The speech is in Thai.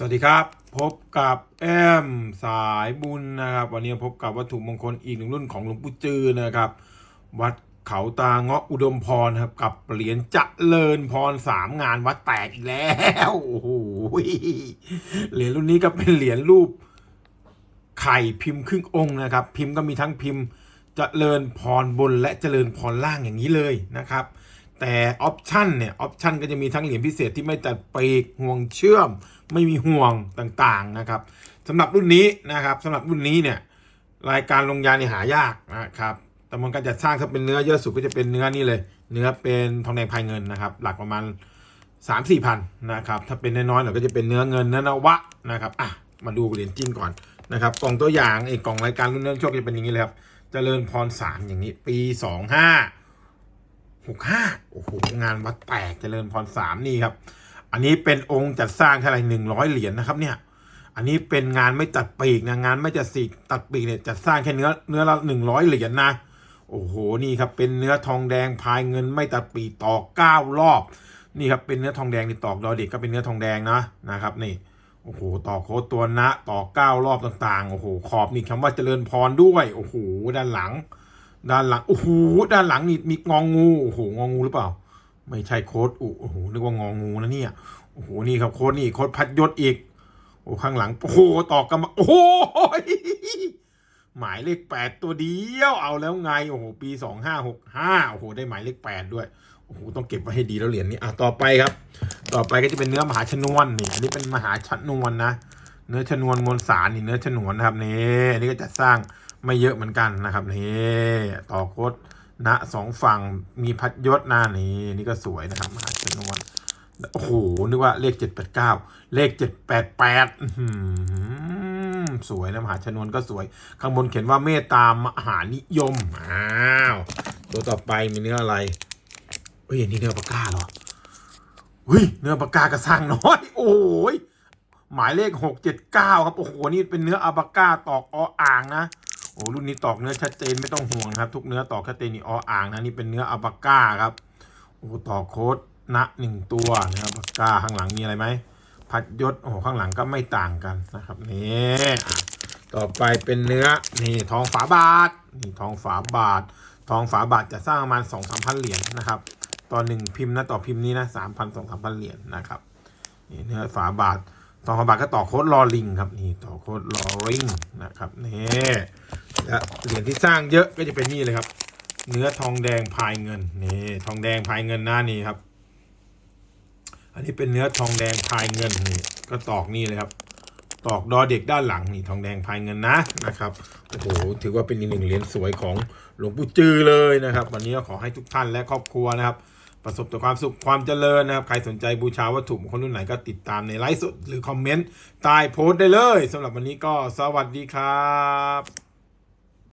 สวัสดีครับ พบกับแอมสายบุญนะครับ วันนี้พบกับวัตถุมงคลอีกหนึ่งรุ่นของหลวงปู่จือนะครับ วัดเขาตาเงาะอุดมพรครับ กับเหรียญเจริญพรสามงานวัดแตกอีกแล้วโอ้โหเหรียญรุ่นนี้ก็เป็นเหรียญรูปไข่พิมพ์ครึ่งองค์นะครับ พิมพ์ก็มีทั้งพิมพ์เจริญพรบนและเจริญพรล่างอย่างนี้เลยนะครับแต่ออปชันเนี่ยออปชันก็จะมีทั้งเหรียญพิเศษที่ไม่ตัดปีกห่วงเชื่อม ไม่มีห่วงต่างๆนะครับสำหรับรุ่นนี้นะครับสำหรับรุ่นนี้เนี่ยรายการลงยานี่หายากนะครับแต่มันก็จะสร้างถ้าเป็นเนื้อเยอะสุดก็จะเป็นเนื้อนี่เลย เนื้อเป็นทองแดงพายเงินนะครับ หลักประมาณสามสี่พันนะครับถ้าเป็นน้อยๆหน่อยก็จะเป็นเนื้อเงินเนื้อนวะนะครับอะมาดูเหรียญจิ้นก่อนนะครับกล่องตัวอย่างไอ้กล่องรายการรุ่นเนื้อโชคจะเป็นอย่างนี้เลยครับเจริญพรสามอย่างนี้ ปีสองห้าหกห้าโอ้โหงานวัดแตกเจริญพรสามนี่ครับ อันนี้เป็นองค์จัดสร้างเท่าไหร่หนึ่งร้อยเหรียญนะครับเนี่ย อันนี้เป็นงานไม่ตัดปีกนะงานไม่จัดสีตัดปีกเนี่ยจัดสร้างแค่เนื้อเนื้อละหนึ่งร้อยเหรียญนะ โอ้โหนี่ครับเป็นเนื้อทองแดงพายเงินไม่ตัดปีกตอกเก้ารอบ นี่ครับเป็นเนื้อทองแดงนี่ตอกดอเด็กก็เป็นเนื้อทองแดงนะนะครับนี่โอ้โหตอกโคตตัวนะตอกเก้ารอบต่างๆโอ้โหขอบนี่คำว่าเจริญพรด้วยโอ้โหด้านหลัง ด้านหลังโอ้โหด้านหลังนี่มีงองงูโอ้โหงองูหรือเปล่า ไม่ใช่โค้ดอุโอ้โหนึกว่างองูนะเนี่ยโอ้โหนี่ครับโค้ดนี่โค้ดพัดยศอีกโอ้ข้างหลังโอ้โหตอกกันมาโอ้โหหมายเลขแปดตัวเดียวเอาแล้วไงโอ้โหปีสองห้าหกห้าโอ้โหได้หมายเลขแปดด้วยโอ้โหต้องเก็บไว้ให้ดีแล้วเหรียญนี้อะต่อไปครับ ต่อไปก็จะเป็นเนื้อมหาชนวนนี่อันนี้เป็นมหาชนวนนะ เนื้อชนวนมวลสารนี่เนื้อฉนวนนะครับนี่อันนี้ก็จะสร้างไม่เยอะเหมือนกันนะครับนี่ต่อโคต ณสองฝั่งมีพัดยศหน้านี่นี่ก็สวยนะครับมหาชนวนโอ้โหนึกว่าเลขเจ็ดแปดเก้าเลขเจ็ดแปดแปดสวยนะมหาชนวนก็สวย ข้างบนเขียนว่าเมตตามหานิยมอ้าวตัวต่อไปมีเนื้ออะไรเฮ้ยนนี้เนื้อปากกาเหรอเฮ้ยเนื้อปากกากระสร้างน้อย โอ้ยหมายเลขหกเจ็ดเก้าครับโอ้โหนี่เป็นเนื้ออาบากาตอกออ่างนะ โอ้รุ่นนี้ตอกเนื้อชัดเจนไม่ต้องห่วงนะครับ ทุกเนื้อตอกชัดเจนนี่ออ่างนะนี่เป็นเนื้ออาบาก้าครับโอ้ตอกโค้ดณหนึ่งตัวนะครับอาบาก้าข้างหลังมีอะไรไหมพัดยศโอ้ข้างหลังก็ไม่ต่างกันนะครับนี่ต่อไปเป็นเนื้อนี่ทองฝาบาทนี่ทองฝาบาท ทองฝาบาทจะสร้างประมาณสองสามพันเหรียญนะครับต่อหนึ่งพิมพ์นะต่อพิมพ์นี้นะสามพันสองสามพันเหรียญนะครับนี่เนื้อฝาบาทต่อฝาบาทก็ต่อโค้ดลอลิงครับนี่ต่อโค้ดลอลิงนะครับนี่ และเหรียญที่สร้างเยอะก็จะเป็นนี่เลยครับ เนื้อทองแดงพายเงินนี่ทองแดงพายเงินหน้านี้ครับ อันนี้เป็นเนื้อทองแดงพายเงินนี่ก็ตอกนี่เลยครับ ตอกดอเด็กด้านหลังนี่ทองแดงพายเงินนะนะครับโอ้โหถือว่าเป็นอีกหนึ่งเหรียญสวยของหลวงปู่จือเลยนะครับ วันนี้ขอให้ทุกท่านและครอบครัวนะครับประสบแต่ความสุขความเจริญนะครับ ใครสนใจบูชาวัตถุมงคลรุ่นไหนก็ติดตามในไลฟ์สดหรือคอมเมนต์ใต้โพสต์ได้เลยสำหรับวันนี้ก็สวัสดีครับ